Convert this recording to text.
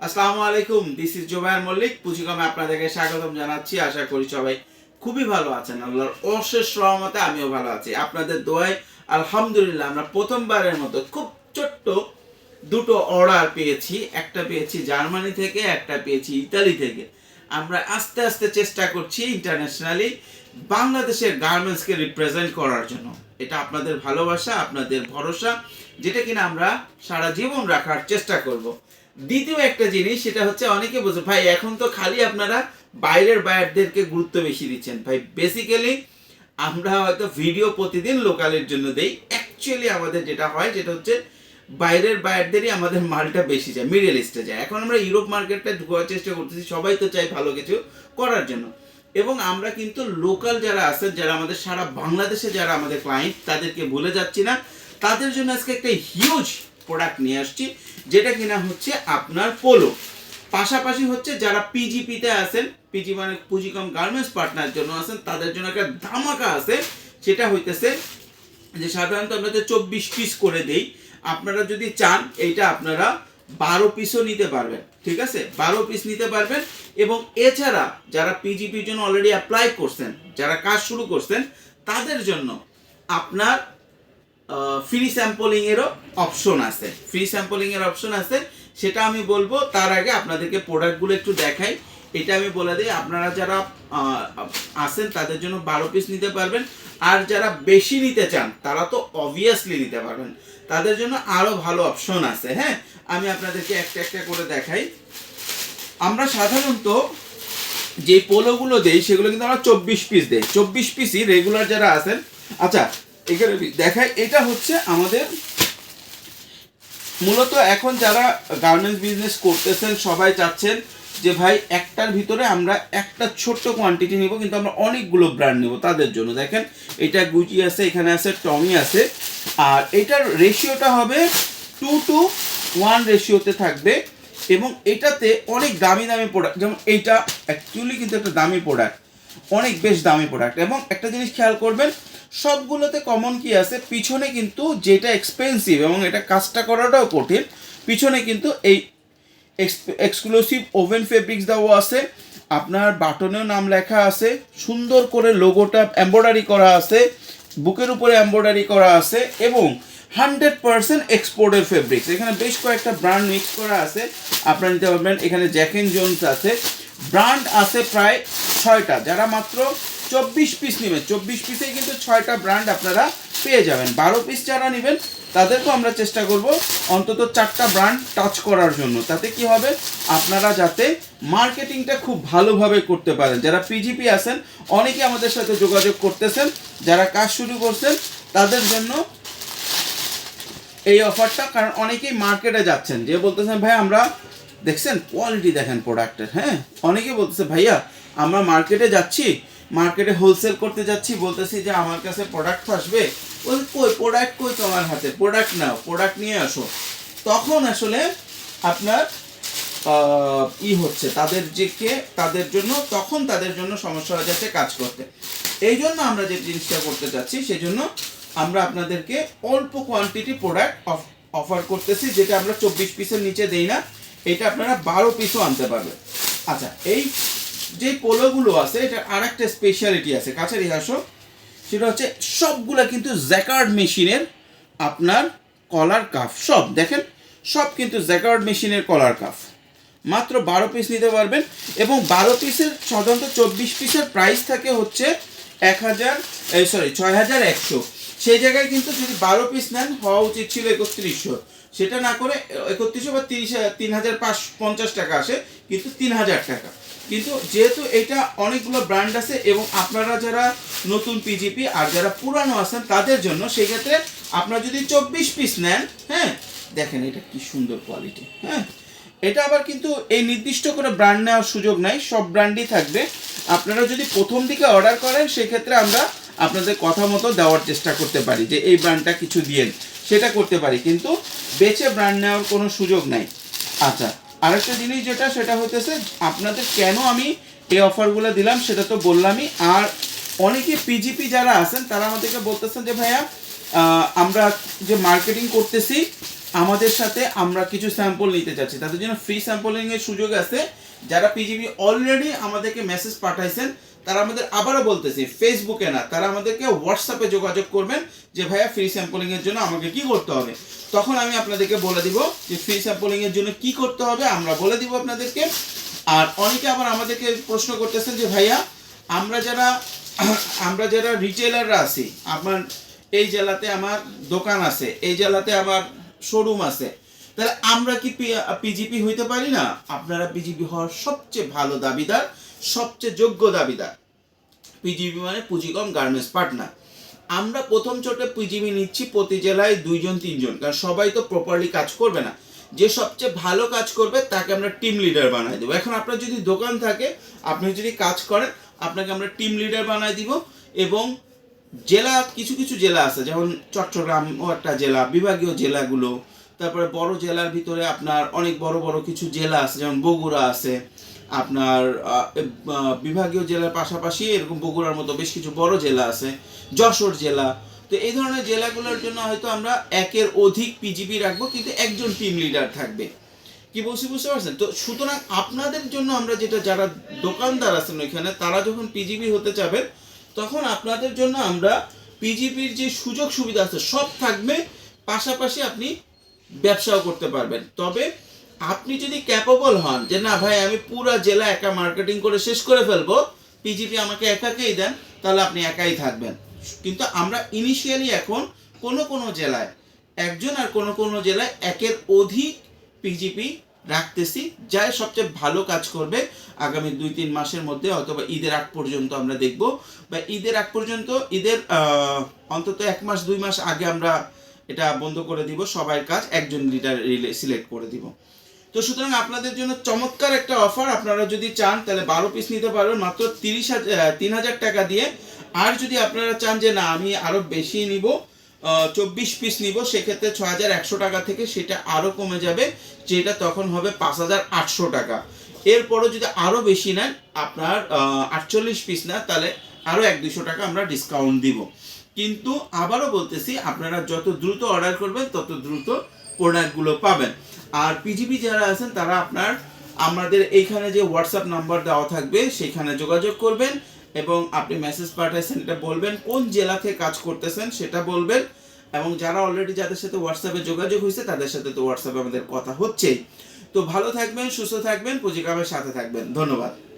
আসসালামু আলাইকুম this is Jobayer Mallick পুঁজিকমে আপনাদেরকে স্বাগতম জানাচ্ছি, আশা করি সবাই খুবই ভালো আছেন, আল্লাহর অশেষ রহমতে আমিও ভালো আছি। আপনাদের দোয়ায় আলহামদুলিল্লাহ আমরা প্রথমবারের মতো খুব ছোট্ট দুটো অর্ডার পেয়েছি, একটা পেয়েছি জার্মানি থেকে, একটা পেয়েছি ইতালি থেকে। আমরা আস্তে আস্তে চেষ্টা করছি ইন্টারন্যাশনালি বাংলাদেশের গার্মেন্টসকে রিপ্রেজেন্ট করার জন্য। এটা আপনাদের ভালোবাসা, আপনাদের ভরসা যেটা কিনা আমরা সারা জীবন রাখার চেষ্টা করব। দ্বিতীয় একটা জিনিস, সেটা হচ্ছে অনেকে বলছে, ভাই, এখন তো খালি আপনারা বাইরের বায়ারদেরকে গুরুত্ব বেশি দিচ্ছেন। ভাই বেসিক্যালি আমরা হয়তো ভিডিও প্রতিদিন লোকালের জন্য দেই। অ্যাকচুয়ালি আমাদের যেটা হয়, যেটা হচ্ছে বাইরের বায়ারদেরই আমাদের মালটা বেশি যায় মিডল ইস্টে যায়। এখন আমরা ইউরোপ মার্কেটটা ঢোকার চেষ্টা করতেছি, সবাই তো চাই ভালো কিছু করার জন্য। এবং আমরা কিন্তু লোকাল যারা আছেন, যারা আমাদের সারা বাংলাদেশে যারা আমাদের ক্লায়েন্ট তাদেরকে ভুলে যাচ্ছি না। তাদের জন্য আজকে একটা হিউজ প্রোডাক্ট নিয়ে আসছি, যেটা কিনা হচ্ছে আপনার পোলো পাশাপাশি হচ্ছে যারা পিজিপিতে আছেন পিজি মানে পুঁজিকম গার্মেন্টস পার্টনার জন্য আছেন, তাদের জন্য একটা ধামাকা আছে, সেটা হইতেছে যে সাধারণত আমরা চব্বিশ পিস করে দেই, আপনারা যদি চান, এইটা আপনারা বারো পিসও নিতে পারবেন, ঠিক আছে? বারো পিস নিতে পারবেন, এবং এছাড়া যারা পিজিপির জন্য অলরেডি অ্যাপ্লাই করছেন, যারা কাজ শুরু করছেন, তাদের জন্য আপনার ফ্রি স্যাম্পলিং এরও অপশন আছে। ফ্রি স্যাম্পলিং এর অপশন আছে। সেটা আমি বলব, তার আগে আপনাদেরকে প্রোডাক্টগুলো একটু দেখাই। এটা আমি বলে দিই, আপনারা যারা আসেন তাদের জন্য বারো পিস নিতে পারবেন। আর যারা বেশি নিতে চান, তারা তো অবভিয়াসলি নিতে পারবেন। তাদের জন্য আরও ভালো অপশন আছে হ্যাঁ? আমি আপনাদেরকে একটা একটা করে দেখাই। আমরা সাধারণত যে পোলোগুলো দেই, সেগুলো কিন্তু আমরা চব্বিশ পিস দেই। চব্বিশ পিসই রেগুলার যারা আছেন আচ্ছা এখানে দেখাই, এটা হচ্ছে আমাদের মূলত এখন যারা গার্মেন্টস বিজনেস করতেছেন, সবাই চাচ্ছেন যে ভাই একটার ভিতরে আমরা একটা ছোট্ট কোয়ান্টিটি নিব, কিন্তু আমরা অনেকগুলো ব্র্যান্ড নেব তাদের জন্য। দেখেন, এটা গুচি আছে, এখানে আছে টমি আছে, আর এটার রেশিওটা হবে টু টু ওয়ান রেশিওতে থাকবে, এবং এটাতে অনেক দামি দামি প্রোডাক্ট যেমন এইটা অ্যাকচুয়ালি কিন্তু একটা দামি প্রোডাক্ট অনেক বেশ দামি প্রোডাক্ট এবং একটা জিনিস খেয়াল করবেন, সবগুলোতে কমন কি আছে? পিছনে কিন্তু যেটা এক্সপেন্সিভ এবং এটা কাজটা করাটাও কঠিন, পিছনে কিন্তু এই এক্সক্লুসিভ ওভেন ফেব্রিক্স দেওয়া আছে, আপনার বাটনেও নাম লেখা আছে, সুন্দর করে লোগোটা এম্ব্রয়ডারি করা আছে, বুকের উপরে এম্ব্রয়ডারি করা আছে এবং হান্ড্রেড পার্সেন্ট এক্সপোর্টের ফেব্রিক্স এখানে বেশ কয়েকটা ব্র্যান্ড মিক্স করা আছে, আপনারা নিতে পারবেন। এখানে জ্যাকেন জোনস আছে ব্র্যান্ড আছে প্রায় ছয়টা, যারা মাত্র চব্বিশ পিস নেবেন, চব্বিশ পিসে কিন্তু ছয়টা ব্র্যান্ড আপনারা পেয়ে যাবেন। বারো পিস যারা নেবেন, তাদেরকেও আমরা চেষ্টা করব অন্তত চারটা ব্র্যান্ড টাচ করার জন্য। তাতে কি হবে? আপনারা যাতে মার্কেটিংটা খুব ভালোভাবে করতে পারেন। যারা পিজিপি আছেন, অনেকে আমাদের সাথে যোগাযোগ করতেছেন, যারা কাজ শুরু করছেন, তাদের জন্য এই অফারটা কারণ অনেকেই মার্কেটে যাচ্ছেন। যে বলতেছেন, ভাই, আমরা, দেখছেন কোয়ালিটি দেখেন প্রোডাক্টের হ্যাঁ? অনেকে বলতেছে, ভাইয়া আমরা মার্কেটে যাচ্ছি মার্কেটে হোলসেল করতে যাচ্ছি, বলতেছি যে আমার কাছে প্রোডাক্ট আসবে। ওই কই প্রোডাক্ট কই তোমার হাতে? প্রোডাক্ট নাও প্রোডাক্ট নিয়ে আসো। তখন আসলে আপনার ই হচ্ছে, তাদের যে কে, তাদের জন্য, তখন তাদের জন্য সমস্যা হয়ে যাচ্ছে কাজ করতে। এই জন্য আমরা যে জিনিসটা করতে চাচ্ছি সেই জন্য আমরা আপনাদেরকে অল্প কোয়ান্টিটি প্রোডাক্ট অফার করতেছি, যেটা আমরা চব্বিশ পিসের নিচে দেই না, এটা আপনারা বারো পিসও আনতে পারবেন। আচ্ছা এই যে পোলোগুলো আছে এটা আর একটা স্পেশালিটি আছে কাছারি আসো। সেটা হচ্ছে সবগুলা কিন্তু জ্যাকার্ড মেশিনের আপনার কলার কাফ সব, দেখেন, সব কিন্তু জ্যাকার্ড মেশিনের কলার কাফ মাত্র বারো পিস নিতে পারবেন এবং বারো পিসের সাধারণত চব্বিশ পিসের প্রাইস থাকে হচ্ছে এক হাজার সরি ছয় হাজার একশো। সেই জায়গায় কিন্তু যদি বারো পিস নেন, হওয়া উচিত ছিল একত্রিশশো। সেটা না করে একত্রিশশো বা তিরিশ, তিন হাজার পাঁচ পঞ্চাশ টাকা আসে, কিন্তু তিন হাজার টাকা। কিন্তু যেহেতু এটা অনেকগুলো ব্র্যান্ড আছে এবং আপনারা যারা নতুন পিজিপি আর যারা পুরানো আছেন তাদের জন্য সেই ক্ষেত্রে আপনারা যদি চব্বিশ পিস নেন হ্যাঁ দেখেন এটা কি সুন্দর কোয়ালিটি হ্যাঁ। এটা আবার কিন্তু এই নির্দিষ্ট করে ব্র্যান্ড নেওয়ার সুযোগ নাই, সব ব্র্যান্ডই থাকবে। আপনারা যদি প্রথম দিকে অর্ডার করেন, সেক্ষেত্রে আমরা আপনাদের কথা মতো দেওয়ার চেষ্টা করতে পারি যে এই ব্র্যান্ডটা কিছু দিয়েন, সেটা করতে পারি। কিন্তু বেছে ব্র্যান্ড নেওয়ার কোনো সুযোগ নাই। আচ্ছা আরেকটা জিনিস যেটা, সেটা হতেছে আপনাদের কেন আমি এই অফারগুলো দিলাম, সেটা তো বললামই। আর অনেকে পিজিপি যারা আছেন, তারা আমাদেরকে বলতেছেন যে, ভাইয়া আমরা যে মার্কেটিং করতেছি, আমাদের সাথে আমরা কিছু স্যাম্পল নিতে চাচ্ছি তাদের জন্য ফ্রি স্যাম্পলিংয়ের সুযোগ আছে। যারা পিজিপি অলরেডি আমাদেরকে মেসেজ পাঠাইছেন তারা আমাদের আবারও বলতেছি ফেসবুকে না, তারা আমাদেরকে হোয়াটসঅ্যাপে যোগাযোগ করবেন যে, ভাইয়া ফ্রি স্যাম্পলিং এর জন্য আমাকে কি করতে হবে? তখন আমি আপনাদেরকে বলে দিব যে ফ্রি স্যাম্পলিং এর জন্য কি করতে হবে? আমরা বলে দিব আপনাদেরকে। আর অনেকে আবার আমাদেরকে প্রশ্ন করতেছেন যে, ভাইয়া, আমরা যারা আমরা যারা রিটেলাররা আছি, আমার এই জেলাতে আমার দোকান আছে, এই জেলাতে আমার শোরুম আছে, তাহলে আমরা কি পিজিপি হইতে পারি না? আপনারা পিজিপি হওয়ার সবচেয়ে ভালো দাবিদার সবচেয়ে যোগ্য দাবিদার। পিজিবি মানে পুঁজিকম গার্মেন্টস পার্টনার। আমরা প্রথম চোটে পিজিবি নিচ্ছি প্রতি জেলায় দুইজন, তিনজন। কারণ সবাই তো প্রপারলি কাজ করবে না। যে সবচেয়ে ভালো কাজ করবে, তাকে আমরা টিম লিডার বানাই দেবো। এখন আপনার যদি দোকান থাকে, আপনি যদি কাজ করেন, আপনাকে আমরা টিম লিডার বানাই দিব এবং জেলা, কিছু কিছু জেলা আছে। যেমন চট্টগ্রাম ও একটা জেলা, বিভাগীয় জেলাগুলো। তারপরে বড় জেলার ভিতরে আপনার অনেক বড় বড় কিছু জেলা আছে। যেমন বগুড়া আছে। আপনার বিভাগীয় জেলার পাশাপাশি এরকম বগুড়ার মতো বেশ কিছু বড় জেলা আছে, যশোর জেলা। তো এই ধরনের জেলাগুলোর জন্য হয়তো আমরা একের অধিক পিজিপি রাখব, কিন্তু একজন টিম লিডার থাকবে। কি বলছি বুঝতে পারছেন? তো সুতরাং আপনাদের জন্য আমরা যেটা, যারা দোকানদার আছেন ওইখানে, তারা যখন পিজিপি হতে চাবেন, তখন আপনাদের জন্য আমরা পিজিপির যে সুযোগ সুবিধা আছে, সব থাকবে। পাশাপাশি আপনি ব্যবসাও করতে পারবেন। তবে আপনি যদি ক্যাপেবল হন যে, না ভাই, আমি পুরা জেলা একা মার্কেটিং করে শেষ করে ফেলব পিজিপি আমাকে একাকেই দেন, তাহলে আপনি একাই থাকবেন। কিন্তু আমরা ইনিশিয়ালি এখন কোনো কোনো জেলায়, একজন আর কোনো কোনো জেলায় একের অধিক পিজিপি রাখতেছি, যাই সবচেয়ে ভালো কাজ করবে। আগামী দুই তিন মাসের মধ্যে অথবা ঈদের আগ পর্যন্ত আমরা দেখব। বা ঈদের আগ পর্যন্ত, ঈদের অন্তত এক মাস, দুই মাস আগে আমরা এটা বন্ধ করে দিব সবার কাজ, একজন লিডার সিলেক্ট করে দিব। তো সুতরাং আপনাদের জন্য চমৎকার একটা অফার আপনারা যদি চান তাহলে বারো পিস নিতে পারবেন, মাত্র তিরিশ তিন হাজার টাকা দিয়ে। আর যদি আপনারা চান যে না, আমি আরও বেশি নিব চব্বিশ পিস নিব, সেক্ষেত্রে ছ হাজার একশো টাকা থেকে সেটা আরও কমে যাবে, যেটা তখন হবে পাঁচ হাজার আটশো টাকা। এরপরও যদি আরও বেশি নেন, আপনার আটচল্লিশ পিস না, তাহলে আরও এক দুশো টাকা আমরা ডিসকাউন্ট দিব। কিন্তু আবারও বলতেছি, আপনারা যত দ্রুত অর্ডার করবেন, তত দ্রুত প্রোডাক্টগুলো পাবেন। আর পিজিপি যারা আছেন, তারা আপনার, আমাদের এইখানে যে হোয়াটসঅ্যাপ নাম্বার দেওয়া থাকবে সেখানে যোগাযোগ করবেন এবং আপনি মেসেজ পাঠাইছেন, এটা বলবেন, কোন জেলা থেকে কাজ করতেছেন সেটা বলবেন। এবং যারা অলরেডি যাদের সাথে হোয়াটসঅ্যাপে যোগাযোগ হয়েছে, তাদের সাথে তো হোয়াটসঅ্যাপে আমাদের কথা হচ্ছেই। তো ভালো থাকবেন, সুস্থ থাকবেন পুঁজিকামের সাথে থাকবেন। ধন্যবাদ।